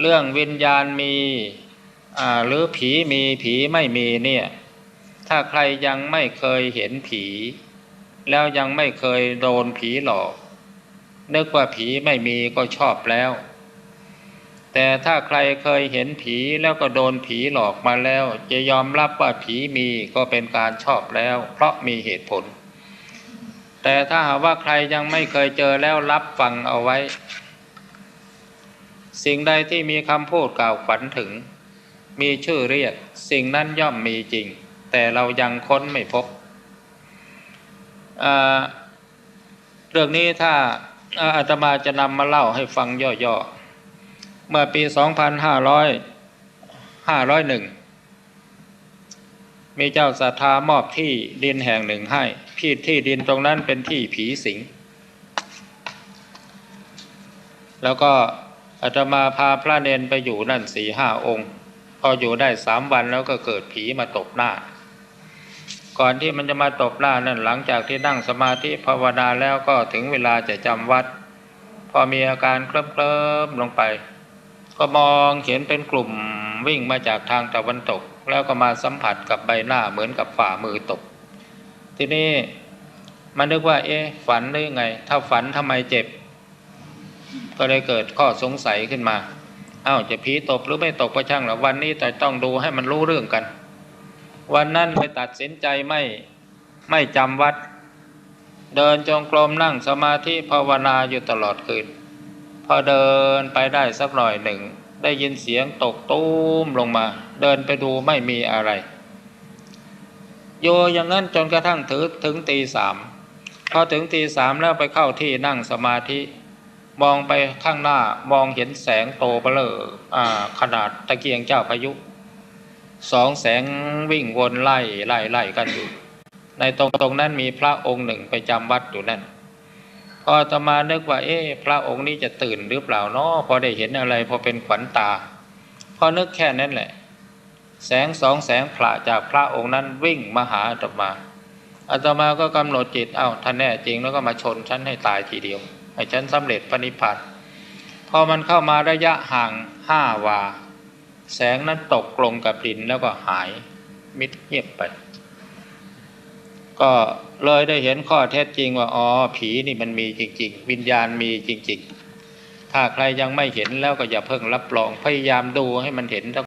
เรื่องวิญญาณมีหรือผีมีผีไม่มีเนี่ย ถ้าใครยังไม่เคยเห็นผี แล้วยังไม่เคยโดนผีหลอก นึกว่าผีไม่มีก็ชอบแล้ว แต่ถ้าใครเคยเห็นผีแล้วก็โดนผีหลอกมาแล้ว จะยอมรับว่าผีมีก็เป็นการชอบแล้ว เพราะมีเหตุผล แต่ถ้าหากว่าใครยังไม่เคยเจอแล้วรับฟังเอาไว้ สิ่งใดที่มีคำพูดกล่าวขวัญถึง มีชื่อเรียก สิ่งนั้นย่อมมีจริง แต่เรายังค้นไม่พบเรื่องนี้ถ้าอาอาตมาจะนำมาเล่าให้ฟังย่อๆ เมื่อปี 2500 501 มีเจ้าศรัทธามอบที่ดินแห่งหนึ่งให้ พี่ที่ดินตรงนั้นเป็นที่ผีสิง แล้วก็ อาตมาพาพระเนนไปอยู่นั่นสี่ห้าองค์ พออยู่ได้สามวันแล้วก็เกิดผีมาตบหน้า ก่อนที่มันจะมาตบหน้านั่นหลังจากที่นั่งสมาธิภาวนาแล้วก็ถึงเวลาจะจำวัด พอมีอาการเคลิ้มเคลิมลงไป ก็มองเห็นเป็นกลุ่มวิ่งมาจากทางตะวันตก แล้วก็มาสัมผัสกับใบหน้าเหมือนกับฝ่ามือตก ทีนี้มันนึกว่า เอ๊ะฝันหรือไง ถ้าฝันทำไมเจ็บ ก็เลยเกิดข้อสงสัยขึ้นมาอ้าวจะผีตกหรือไม่ตกก็ช่างหรอวันนี้แต่ต้องดูให้มันรู้เรื่องกัน วันนั้นไปตัดสินใจไม่ไม่จำวัด เดินจงกรมนั่งสมาธิภาวนาอยู่ตลอดคืน พอเดินไปได้สักหน่อยหนึ่ง ได้ยินเสียงตกตูมลงมา เดินไปดูไม่มีอะไร โยอย่างนั้นจนกระทั่งถึงถึงตีสามพอถึงตีสามแล้วไปเข้าที่นั่งสมาธิ มองไปข้างหน้ามองเห็นแสงโตเบลอขนาดตะเกียงเจ้าพายุสองแสงวิ่งวนไล่ไล่ไล่กันอยู่ ในตรงตรงนั้นมีพระองค์หนึ่งไปจำวัดอยู่นั่นพอตมานึกว่า เอ๊ะพระองค์นี้จะตื่นหรือเปล่าเนาะพอได้เห็นอะไรพอเป็นขวัญตา พอนึกแค่นั้นแหละ แสงสองแสงพระจากพระองค์นั้นวิ่งมาหาอาตมาอาตมาก็กำหนดจิตเอ้าท่านแน่จริงแล้วก็มาชนฉันให้ตายทีเดียว ให้ฉันสำเร็จปณิพันธ์พอมันเข้ามาระยะห่างห้าวา แสงนั้นตกลงกับดินแล้วก็หายมิดเงียบไป ก็เลยได้เห็นข้อเท็จจริงว่าอ๋อผีนี่มันมีจริง ๆ วิญญาณมีจริง ๆ ถ้าใครยังไม่เห็นแล้วก็อย่าเพิ่งรับรองพยายามดูให้มันเห็น